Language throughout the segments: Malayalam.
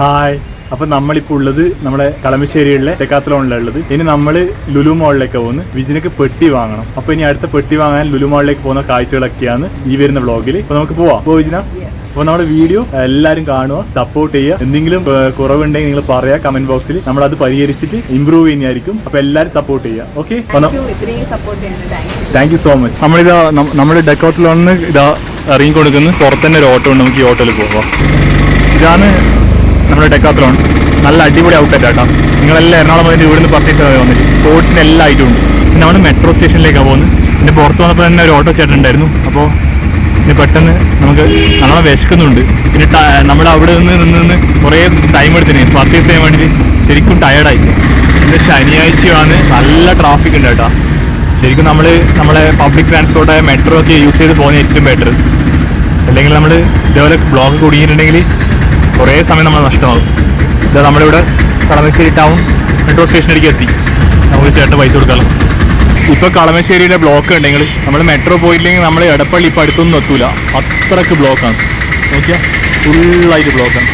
ഹായ് അപ്പൊ നമ്മളിപ്പോ ഉള്ളത് നമ്മുടെ കളമശ്ശേരിയിലെ ഡെക്കാത്തലോണിലാണ് ഉള്ളത്. ഇനി നമ്മൾ ലുലു മോളിലേക്ക് പോകുന്നു. വിജിനക്ക് പെട്ടി വാങ്ങണം. അപ്പൊ ഇനി അടുത്ത പെട്ടി വാങ്ങാൻ ലുലു മോളിലേക്ക് പോകുന്ന കാഴ്ചകളൊക്കെയാണ് ഈ വരുന്ന വ്ളോഗിൽ അപ്പൊ നമുക്ക് പോവാം. പോ വിജിന? അപ്പൊ നമ്മുടെ വീഡിയോ എല്ലാവരും കാണുക സപ്പോർട്ട് ചെയ്യുക. എന്തെങ്കിലും കുറവുണ്ടെങ്കിൽ നിങ്ങൾ പറയാ കമന്റ് ബോക്സിൽ നമ്മൾ അത് പരിഹരിച്ചിട്ട് ഇമ്പ്രൂവ് ചെയ്യുന്നതായിരിക്കും. അപ്പൊ എല്ലാവരും സപ്പോർട്ട് ചെയ്യുക. Okay thank you so much നമ്മളിതാ നമ്മുടെ ഡെക്കോട്ടിലോണിന് ഇതാ ഇറങ്ങി കൊടുക്കുന്നു പുറത്തന്നെ ഒരു ഓട്ടോ ഉണ്ട്. നമുക്ക് ഈ ഓട്ടോയിൽ പോവാം. ഇതാണ് നമ്മുടെ ടെക്കാത്രോൺ നല്ല അടിപൊളി ഔട്ട്ലെറ്റ് ആട്ടോ നിങ്ങളെല്ലാം എറണാകുളം അതിന്റെ ഇവിടുന്ന് പർച്ചേസ് ചെയ്താൽ വന്നിട്ട് സ്പോർട്സിന് എല്ലാ ഐറ്റവും ഉണ്ട് പിന്നെ നമ്മൾ മെട്രോ സ്റ്റേഷനിലേക്കാണ് പോകുന്നത്. പിന്നെ പുറത്ത് വന്നപ്പോൾ തന്നെ ഒരു ഓട്ടോ ചേട്ടനുണ്ടായിരുന്നു അപ്പോൾ ഇനി പെട്ടെന്ന് നമുക്ക് നല്ലോണം വിശക്കുന്നുണ്ട്. പിന്നെ നമ്മുടെ അവിടെ നിന്ന് നിന്ന് നിന്ന് കുറേ ടൈം എടുത്തിന്. പർച്ചേസ് ചെയ്യാൻ വേണ്ടിയിട്ട് ശരിക്കും ടയർഡായി ഇന്ന് ശനിയാഴ്ചയാണ് നല്ല ട്രാഫിക് ഉണ്ട് കേട്ടോ. ശരിക്കും നമ്മൾ നമ്മളെ പബ്ലിക് ട്രാൻസ്പോർട്ടായ മെട്രോ ഒക്കെ യൂസ് ചെയ്ത് പോകുന്ന ഏറ്റവും ബെറ്റർ അല്ലെങ്കിൽ നമ്മൾ ഇതേപോലെ ബ്ലോക്ക് കുടുങ്ങിയിട്ടുണ്ടെങ്കിൽ കുറേ സമയം നമ്മൾ നഷ്ടമാകും. ഇത് നമ്മുടെ ഇവിടെ കളമശ്ശേരി ടൗൺ മെട്രോ സ്റ്റേഷനിലേക്ക് എത്തി. നമുക്ക് ചേട്ടൻ പൈസ കൊടുക്കാം ഇപ്പോൾ കളമശ്ശേരിയുടെ ബ്ലോക്ക് ഉണ്ടെങ്കിൽ നമ്മൾ മെട്രോ പോയില്ലെങ്കിൽ നമ്മൾ എടപ്പള്ളി ഇപ്പോൾ അടുത്തൊന്നും എത്തൂല. അത്രയ്ക്ക് ബ്ലോക്കാണ് നോക്കിയാൽ ഫുള്ളായിട്ട് ബ്ലോക്കാണ്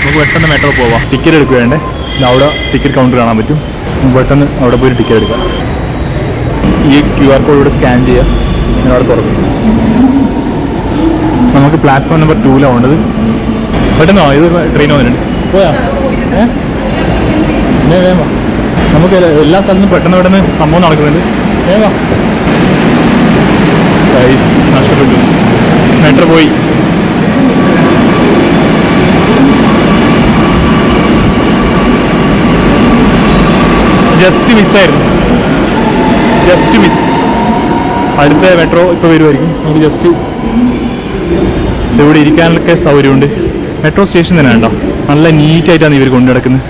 നമുക്ക് പെട്ടെന്ന് മെട്രോ പോവാം. ടിക്കറ്റ് എടുക്കുക വേണ്ടേ ഇത് അവിടെ ടിക്കറ്റ് കൗണ്ടർ കാണാൻ പറ്റും. പെട്ടെന്ന് അവിടെ പോയി ടിക്കറ്റ് എടുക്കാം. ഈ ക്യു ആർ കോഡ് ഇവിടെ സ്കാൻ ചെയ്യാം. അവിടെ തുറക്കും. നമുക്ക് പ്ലാറ്റ്ഫോം നമ്പർ ടൂലാണ് വേണ്ടത് പെട്ടെന്നോ? ഇത് ട്രെയിൻ വന്നിട്ടുണ്ട്. പോയാ? ഏ? വേമ നമുക്ക് എല്ലാ- സ്ഥലത്തും പെട്ടെന്ന് പെട്ടെന്ന് സംഭവം നടക്കുന്നുണ്ട്. വേമ. നഷ്ടപ്പെട്ടു. മെട്രോ പോയി. ജസ്റ്റ് മിസ്സായിരുന്നു ജസ്റ്റ് മിസ് അടുത്ത മെട്രോ ഇപ്പോൾ വരുമായിരിക്കും നമുക്ക് ജസ്റ്റ് ഇവിടെ ഇരിക്കാനൊക്കെ സൗകര്യമുണ്ട്. മെട്രോ സ്റ്റേഷൻ തന്നെ ഉണ്ടോ നല്ല നീറ്റായിട്ടാണ് ഇവർ കൊണ്ടു നടക്കുന്നത്.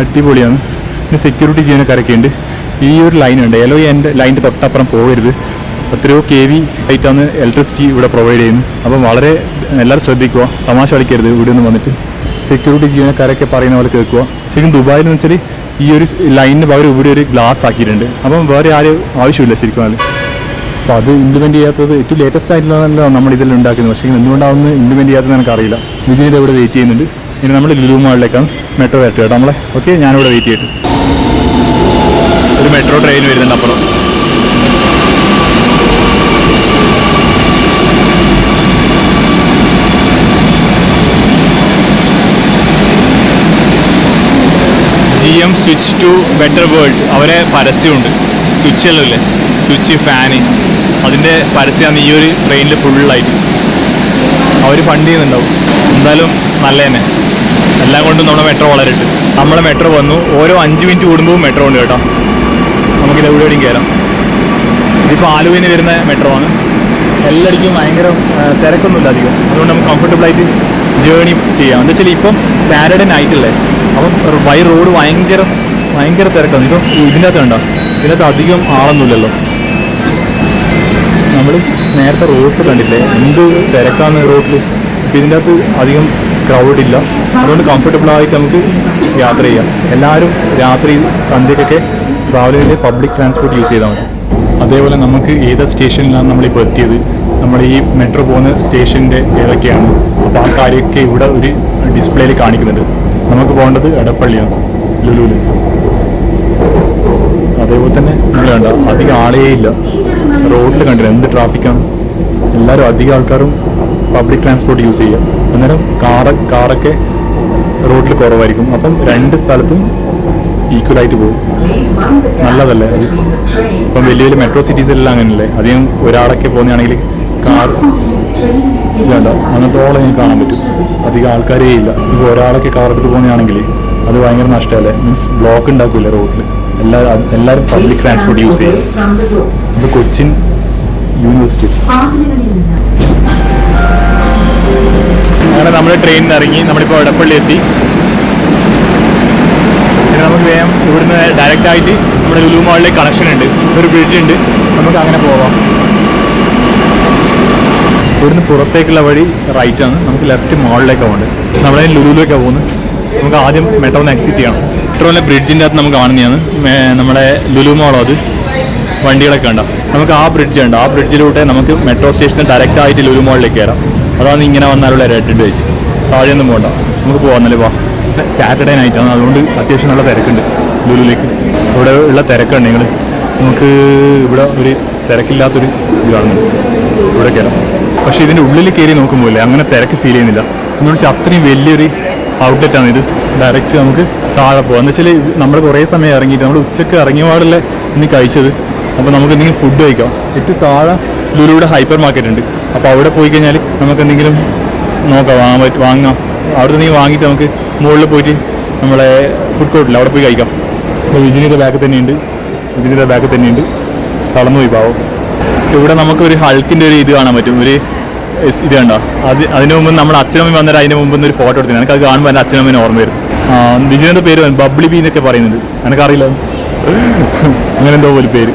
അടിപൊളിയാണ്. പിന്നെ സെക്യൂരിറ്റി ജീവനക്കാരൊക്കെ ഉണ്ട്. ഈ ഒരു ലൈൻ ഉണ്ട് എലോ എന്റെ ലൈനിന്റെ തൊട്ടപ്പുറം പോകരുത്. എത്രയോ കെ വി ആയിട്ടാണ് ഇലക്ട്രിസിറ്റി ഇവിടെ പ്രൊവൈഡ് ചെയ്യുന്നത്. അപ്പം വളരെ എല്ലാവരും ശ്രദ്ധിക്കുക. തമാശ കളിക്കരുത് ഇവിടെ നിന്ന് വന്നിട്ട്. സെക്യൂരിറ്റി ജീവനക്കാരൊക്കെ പറയുന്ന പോലെ കേൾക്കുക. ശരിക്കും ദുബായിൽ എന്ന് വെച്ചാൽ ഈ ഒരു ലൈനിന് പകരം ഇവിടെ ഒരു ഗ്ലാസ് ആക്കിയിട്ടുണ്ട്. അപ്പം വേറെ ആരും ആവശ്യമില്ല ശരിക്കും അത് അപ്പോൾ അത് ഇംപ്ലിമെന്റ് ചെയ്യാത്തത് ഏറ്റവും ലേറ്റസ്റ്റ് ആയിട്ടുള്ളതല്ലോ നമ്മൾ ഇതിൽ ഉണ്ടാക്കുന്നത്. പക്ഷേ എന്തുകൊണ്ടാവുന്ന ഇംപ്ലിമെന്റ് ചെയ്യാത്തത് എനിക്കറിയില്ല. വിജയ് ഇവിടെ വെയിറ്റ് ചെയ്യുന്നുണ്ട്. ഇനി നമ്മൾ ലുലു മാളിലേക്കാണ് മെട്രോ വരട്ടെ കേട്ടോ നമ്മളെ. ഓക്കെ ഞാനിവിടെ വെയിറ്റ് ചെയ്തിട്ട് ഒരു മെട്രോ ട്രെയിൻ വരുന്നുണ്ട് അപ്പുറം. G M switch to better world അവരെ പരസ്യമുണ്ട്. സ്വിച്ച് എല്ലാം ഇല്ലേ സ്വിച്ച് ഫാന്. അതിന്റെ പരസ്യമാണ് ഈ ഒരു ട്രെയിനിൽ ഫുള്ളായിട്ട് അവർ ഫണ്ട് ചെയ്യുന്നുണ്ടാവും. എന്തായാലും നല്ല തന്നെ എല്ലാം കൊണ്ടും നമ്മുടെ മെട്രോ വളരട്ട്. നമ്മളെ മെട്രോ വന്നു. ഓരോ അഞ്ച് മിനിറ്റ് കൂടുമ്പോൾ മെട്രോ ഉണ്ട് കേട്ടോ. നമുക്കിത് എവിടെയും കയറാം ഇതിപ്പോൾ ആലുവയിൽ വരുന്ന മെട്രോ ആണ്. എല്ലാവർക്കും ഭയങ്കര തിരക്കൊന്നുമില്ല അധികം. അതുകൊണ്ട് നമുക്ക് കംഫർട്ടബിളായിട്ട് ജേണി ചെയ്യാം. എന്താ വെച്ചാൽ ഇപ്പം സാറ്റർഡേ നൈറ്റ് അല്ലേ അപ്പം ബൈ റോഡ് ഭയങ്കര ഭയങ്കര തിരക്കാണ്. ഇപ്പം ഇതിന്റെ അകത്ത് ഉണ്ടോ ഇതിനകത്ത് അധികം ആളൊന്നുമില്ലല്ലോ. നമ്മൾ നേരത്തെ റോട്ടിൽ കണ്ടില്ലേ? എന്ത് തിരക്കാണ് റോട്ടിൽ ഇതിന്റെ അകത്ത് അധികം ക്രൗഡ് ഇല്ല. അതുകൊണ്ട് കംഫർട്ടബിൾ ആയിട്ട് നമുക്ക് യാത്ര ചെയ്യാം. എല്ലാവരും രാത്രി സന്ധ്യക്കൊക്കെ ട്രാവലിങ്ങിന്റെ പബ്ലിക് ട്രാൻസ്പോർട്ട് യൂസ് ചെയ്താൽ മതി. അതേപോലെ നമുക്ക് ഏത് സ്റ്റേഷനിലാണ് നമ്മളിപ്പോൾ എത്തിയത്? നമ്മൾ ഈ മെട്രോ പോകുന്ന സ്റ്റേഷന്റെ ഏതൊക്കെയാണ്? അപ്പോൾ ആ കാര്യമൊക്കെ ഇവിടെ ഒരു ഡിസ്പ്ലേയിൽ കാണിക്കുന്നുണ്ട്. നമുക്ക് പോകേണ്ടത് എടപ്പള്ളിയാണ് ലുലുവിൽ അതേപോലെ തന്നെ കണ്ട അധികം ആളേ ഇല്ല. റോഡിൽ കണ്ടില്ല എന്ത് ട്രാഫിക്കാണ് എല്ലാവരും അധികം ആൾക്കാരും പബ്ലിക് ട്രാൻസ്പോർട്ട് യൂസ് ചെയ്യുക അന്നേരം കാറ് കാറൊക്കെ റോഡിൽ കുറവായിരിക്കും. അപ്പം രണ്ട് സ്ഥലത്തും ഈക്വൽ ആയിട്ട് പോകും. നല്ലതല്ലേ? ഇപ്പം വലിയ വലിയ മെട്രോ സിറ്റീസിലെല്ലാം അങ്ങനെയല്ലേ? അധികം ഒരാളൊക്കെ പോകുന്നതാണെങ്കിൽ കാർ ഇല്ലല്ലോ അങ്ങനത്തോളം എനിക്ക് കാണാൻ പറ്റും. അധികം ആൾക്കാരേ ഇല്ല. ഇപ്പോൾ ഒരാളൊക്കെ കാർ എടുത്ത് പോകുന്നതാണെങ്കിൽ അത് ഭയങ്കര നഷ്ടമല്ലേ? മീൻസ് ബ്ലോക്ക് ഉണ്ടാക്കില്ല റോഡിൽ എല്ലാവരും എല്ലാവരും പബ്ലിക് ട്രാൻസ്പോർട്ട് യൂസ് ചെയ്യും ഇത് കൊച്ചിൻ യൂണിവേഴ്സിറ്റി അങ്ങനെ നമ്മൾ ട്രെയിനിൽ ഇറങ്ങി നമ്മളിപ്പോൾ എടപ്പള്ളി എത്തി. പിന്നെ നമുക്ക് വേഗം ഇവിടുന്ന് ഡയറക്റ്റ് ആയിട്ട് നമ്മുടെ ലുലു മാളിലേക്ക് കണക്ഷൻ ഉണ്ട്. ഒരു ബ്രിഡ്ജ് ഉണ്ട്. നമുക്ക് അങ്ങനെ പോവാം. ഇവിടുന്ന് പുറത്തേക്കുള്ള വഴി റൈറ്റ് ആണ്. നമുക്ക് ലെഫ്റ്റ് മാളിലേക്കാണ് പോകേണ്ടത്. നമ്മളതിന് ലുലുവിലേക്കാണ് പോകുന്നത്. നമുക്ക് ആദ്യം മെട്രോന്ന് എക്സിറ്റ് ചെയ്യണം. മെട്രോയിലെ ബ്രിഡ്ജിന്റെ അകത്ത് നമുക്ക് കാണുന്നതാണ്. നമ്മുടെ ലുലു മാളോ അത്. വണ്ടികളൊക്കെ ഉണ്ടാവും നമുക്ക് ആ ബ്രിഡ്ജ് ഉണ്ട് ആ ബ്രിഡ്ജിലൂടെ നമുക്ക് മെട്രോ സ്റ്റേഷനിൽ ഡയറക്റ്റ് ആയിട്ട് ലുലു മോളിലേക്ക് കയറാം. അതാണ് ഇങ്ങനെ വന്നാലുള്ള ഒരു അഡ്വാന്റേജ് താഴെയൊന്നും പോകണ്ട നമുക്ക് പോകാമെന്നല്ലേ വാ സാറ്റർഡേ നൈറ്റാണ് അതുകൊണ്ട് അത്യാവശ്യം നല്ല തിരക്കുണ്ട് ലുലുലേക്ക് ഇവിടെ ഉള്ള തിരക്കുണ്ട് നിങ്ങൾ നമുക്ക് ഇവിടെ ഒരു തിരക്കില്ലാത്തൊരു ഇത് കാണുന്നുണ്ട് ഇവിടെ കയറാം. പക്ഷേ ഇതിന്റെ ഉള്ളിൽ കയറി നോക്കുമ്പോൾ അങ്ങനെ തിരക്ക് ഫീൽ ചെയ്യുന്നില്ല. എന്ന് വെച്ചാൽ അത്രയും വലിയൊരു ഔട്ട്ലെറ്റാണ് ഇത്. ഡയറക്റ്റ് നമുക്ക് താഴെ പോകാം. എന്ന് വെച്ചാൽ നമ്മൾ കുറേ സമയം ഇറങ്ങിയിട്ട് നമ്മൾ ഉച്ചയ്ക്ക് ഇറങ്ങിയ പാടല്ലേ ഇനി കഴിച്ചത്. അപ്പോൾ നമുക്ക് എന്തെങ്കിലും ഫുഡ് കഴിക്കാം. ഏറ്റവും താഴെ ലുലുവിടെ ഹൈപ്പർ മാർക്കറ്റ് ഉണ്ട്. അപ്പോൾ അവിടെ പോയി കഴിഞ്ഞാൽ നമുക്ക് എന്തെങ്കിലും നോക്കാം. വാങ്ങാൻ പറ്റും വാങ്ങാം. അവിടെ നിന്ന് വാങ്ങിയിട്ട് നമുക്ക് മുകളിൽ പോയിട്ട് നമ്മളെ ഫുഡ് കോർട്ടിൽ അവിടെ പോയി കഴിക്കാം. അപ്പോൾ വിജിനിയുടെ ബാക്ക് തന്നെയുണ്ട് വിജിനിയുടെ ബാക്ക് തന്നെയുണ്ട് തളർന്നു പോയി പാവം. ഇവിടെ നമുക്ക് ഒരു ഹൾക്കിന്റെ ഒരു ഇത് കാണാൻ പറ്റും. ഒരു ഇത് കണ്ടോ? അത് അതിന് മുമ്പ് നമ്മുടെ അച്ഛനമ്മ വന്നിട്ട് അതിന് മുമ്പ് ഒരു ഫോട്ടോ എടുത്തു എനിക്ക് അത് കാണുമ്പോൾ എന്റെ അച്ഛനമ്മേനെ ഓർമ്മ വരും. ബിജുവിന്റെ വിജയന്റെ പേര് ബബ്ലി ബി എന്നൊക്കെ പറയുന്നുണ്ട്. എനിക്കറിയില്ല. അങ്ങനെ എന്തോ ഒരു പേര്.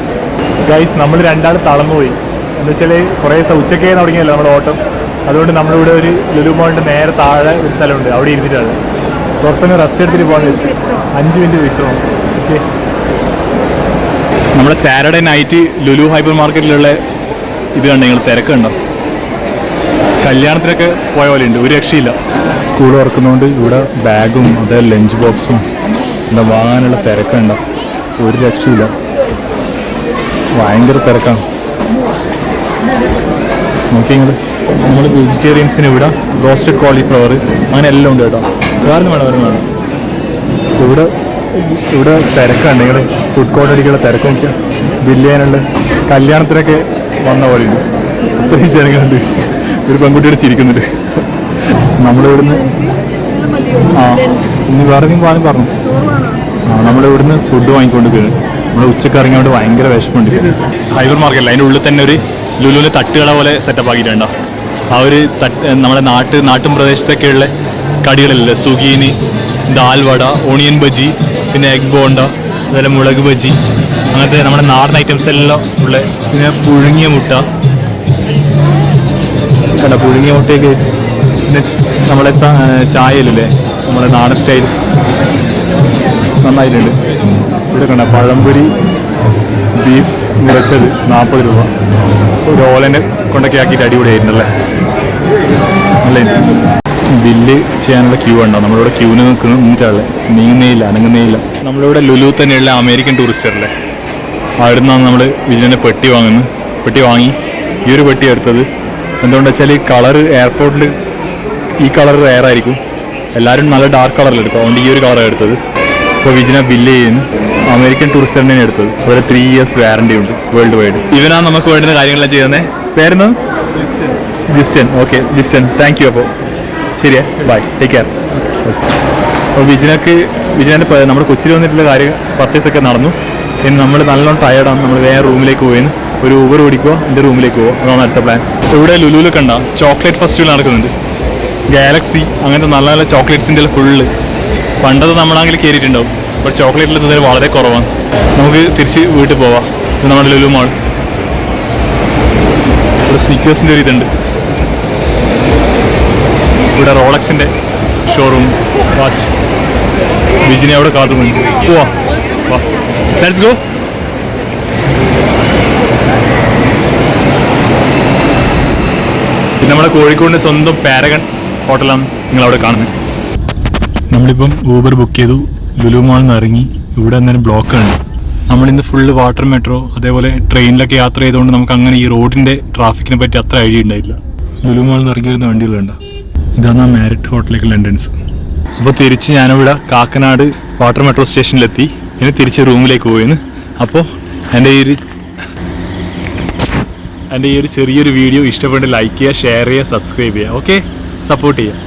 ഗൈസ് നമ്മൾ രണ്ടാൾ തളർന്നു പോയി എന്താ വെച്ചാൽ കുറേ ദിവസം ഉച്ചക്കേ തുടങ്ങിയല്ലോ നമ്മുടെ ഓട്ടം. അതുകൊണ്ട് നമ്മളിവിടെ ഒരു ലുലു മോളിന്റെ നേരെ താഴെ ഒരു സ്ഥലമുണ്ട്. അവിടെ ഇരുന്നിട്ടാണ്. കുറച്ച് സമയം റെസ്റ്റ് എടുത്തിട്ട് പോകാൻ വെച്ചു അഞ്ച് മിനിറ്റ് വിശ്രമം. ഓക്കെ നമ്മുടെ സാറ്റർഡേ നൈറ്റ് ലുലു ഹൈപ്പർ മാർക്കറ്റിലുള്ള ഇത് കണ്ടോ? നിങ്ങൾ തിരക്ക് കണ്ടോ? കല്യാണത്തിനൊക്കെ പോയ പോലെ ഉണ്ട് ഒരു രക്ഷയില്ല. സ്കൂൾ തുറക്കുന്നതുകൊണ്ട് ഇവിടെ ബാഗും അതേ ലഞ്ച് ബോക്സും എന്താ വാങ്ങാനുള്ള തിരക്കുണ്ട. ഒരു രക്ഷയില്ല. ഭയങ്കര തിരക്കാണ്. നോക്കി നമ്മൾ വെജിറ്റേറിയൻസിന് ഇവിടെ റോസ്റ്റഡ് കോളിഫ്ലവർ അങ്ങനെ എല്ലാം ഉണ്ട് കേട്ടോ. വേറെ വേണം വേറെ വേണം ഇവിടെ ഇവിടെ തിരക്കാണ്. നിങ്ങൾ ഫുഡ് കോർട്ട് അടിക്കുള്ള തിരക്ക് നോക്കിയാൽ ബില്ലിയാനുള്ള കല്യാണത്തിനൊക്കെ വന്ന പോലെ ഉണ്ട്. അത്രയും ജനങ്ങളുണ്ട്. ഒരു പെൺകുട്ടിയുടെ ചിരിക്കുന്നുണ്ട് നമ്മളിവിടുന്ന് ആ ഇനി വേറെ എന്തെങ്കിലും വാങ്ങി പറഞ്ഞു? ആ നമ്മളിവിടുന്ന് ഫുഡ് വാങ്ങിക്കൊണ്ട് പോയി നമ്മൾ ഉച്ചയ്ക്ക് ഇറങ്ങിയോണ്ട് ഭയങ്കര വിഷമമുണ്ട്. ഹൈബർ മാർക്കറ്റ് അതിന്റെ ഉള്ളിൽ തന്നെ ഒരു ലുലുവിന് തട്ടുകള പോലെ സെറ്റപ്പ് ആക്കിയിട്ടുണ്ടോ ആ ഒരു തട്ട് നമ്മുടെ നാട്ട് നാട്ടും പ്രദേശത്തൊക്കെയുള്ള കടികളില്ലേ? സുഗീനി ദാൽ വട ഓണിയൻ ബജി പിന്നെ എഗ് ബോണ്ട അതുപോലെ മുളക് ബജി അങ്ങനത്തെ നമ്മുടെ നാടൻ ഐറ്റംസ് എല്ലാം ഉള്ള പിന്നെ പുഴുങ്ങിയ മുട്ട. കണ്ട പുഴുങ്ങിയ മുട്ടയൊക്കെ പിന്നെ നമ്മളെ ചായയിലല്ലേ? നമ്മുടെ നാടൻ സ്റ്റൈൽ. നന്നായിട്ടുണ്ട്. ഇവിടെ കണ്ട പഴംപൊരി ബീഫ് നിറച്ചത് നാൽപ്പത് രൂപ. ഒരു ഓലനെ കൊണ്ടൊക്കെ ആക്കിയിട്ട് അടിപൊളിയായിട്ടുണ്ടല്ലേ അല്ലേ? ബില്ല് ചെയ്യാനുള്ള ക്യൂ ഉണ്ടോ നമ്മളിവിടെ ക്യൂവിന് നിൽക്കുന്ന നിന്നിട്ടാളെ നീങ്ങുന്നേയില്ല അനങ്ങുന്നേയില്ല. നമ്മളിവിടെ ലുലു തന്നെയുള്ള അമേരിക്കൻ ടൂറിസ്റ്ററല്ലേ അവിടെ നിന്നാണ് നമ്മൾ വിജയന്റെ പെട്ടി വാങ്ങുന്നത്. പെട്ടി വാങ്ങി. ഈ ഒരു പെട്ടി എടുത്തത് എന്തുകൊണ്ടെന്ന് വെച്ചാൽ ഈ കളർ എയർപോർട്ടിൽ ഈ കളർ റെയർ ആയിരിക്കും. എല്ലാവരും നല്ല ഡാർക്ക് കളറിൽ എടുക്കും. അതുകൊണ്ട് ഈ ഒരു കളറാണ് എടുത്തത്. ഇപ്പോൾ വിജിന ബില്ല് ചെയ്യുന്നു. അമേരിക്കൻ ടൂറിസ്റ്റ് തന്നെയാണ് എടുത്തത്. ഒരു ത്രീ ഇയേഴ്സ് വാറണ്ടി ഉണ്ട് വേൾഡ് വൈഡ് ഇവനാണ് നമുക്ക് വേണ്ടുന്ന കാര്യങ്ങളെല്ലാം ചെയ്യുന്നത് പേരെന്ന് ജിസ്റ്റൻ. ഓക്കെ ജിസ്റ്റൻ. താങ്ക് യു അപ്പോൾ ശരിയാ. ബൈ ടേക്ക് കെയർ അപ്പോൾ വിജിനക്ക് വിജിനന്റെ നമ്മുടെ കൊച്ചിയിൽ വന്നിട്ടുള്ള കാര്യം പർച്ചേസ് ഒക്കെ നടന്നു. ഇനി നമ്മൾ നല്ലോണം ടയർഡാണ് നമ്മൾ വേറെ റൂമിലേക്ക് പോയിന്ന് ഒരു ഊബർ ഓടിക്കുക എന്റെ റൂമിലേക്ക് പോകുക അതാണ് അടുത്ത പ്ലാൻ ഇവിടെ ലുലുവിൽ കണ്ട ചോക്ലേറ്റ് ഫെസ്റ്റിവൽ നടക്കുന്നുണ്ട്. ഗാലക്സി അങ്ങനത്തെ നല്ല നല്ല ചോക്ലേറ്റ്സിന്റെ ഫുള്ള് പണ്ടത് നമ്മളാണെങ്കിൽ കയറിയിട്ടുണ്ടാവും ബട്ട് ചോക്ലേറ്റിൽ തിന്നതിന് വളരെ കുറവാണ്. നമുക്ക് തിരിച്ച് വീട്ടിൽ പോവാം. ഇത് നമ്മുടെ ലുലു മാൾ ഇവിടെ സ്നിക്കേഴ്സിന്റെ ഒരു ഇതുണ്ട്. ഇവിടെ റോളക്സിന്റെ ഷോറൂം വാച്ച് ബിജിനെ അവിടെ കാത്തു പോവാ. ലെറ്റ്സ് ഗോ നമ്മുടെ കോഴിക്കോടിന്റെ സ്വന്തം പാരഗൺ ഹോട്ടലാണ് നിങ്ങളവിടെ കാണുന്നത്. നമ്മളിപ്പം ഊബർ ബുക്ക് ചെയ്തു. ലുലു മാളിൽ നിന്ന് ഇറങ്ങി. ഇവിടെ ബ്ലോക്ക് ആണ് നമ്മളിന്ന് ഫുള്ള് വാട്ടർ മെട്രോ അതേപോലെ ട്രെയിനിലൊക്കെ യാത്ര ചെയ്തുകൊണ്ട് നമുക്ക് അങ്ങനെ ഈ റോഡിന്റെ ട്രാഫിക്കിനെ പറ്റി അത്ര ഐഡിയ ഉണ്ടായില്ല ലുലു മാളിൽ നിന്ന് ഇറങ്ങി വരുന്ന വണ്ടികളുണ്ട് ഇതാണ് ആ മാരിറ്റ് ഹോട്ടലിലേക്കുള്ള എൻട്രൻസ് അപ്പോൾ തിരിച്ച് ഞാനിവിടെ കാക്കനാട് വാട്ടർ മെട്രോ സ്റ്റേഷനിലെത്തി ഇനി തിരിച്ച് റൂമിലേക്ക് പോയിന്ന്. അപ്പോൾ എന്റെ ഈ എന്റെ ഈ ഒരു ചെറിയൊരു വീഡിയോ ഇഷ്ടപ്പെട്ട് ലൈക്ക് ചെയ്യുക ഷെയർ ചെയ്യുക സബ്സ്ക്രൈബ് ചെയ്യുക. ഓക്കെ സപ്പോർട്ട് ചെയ്യുക.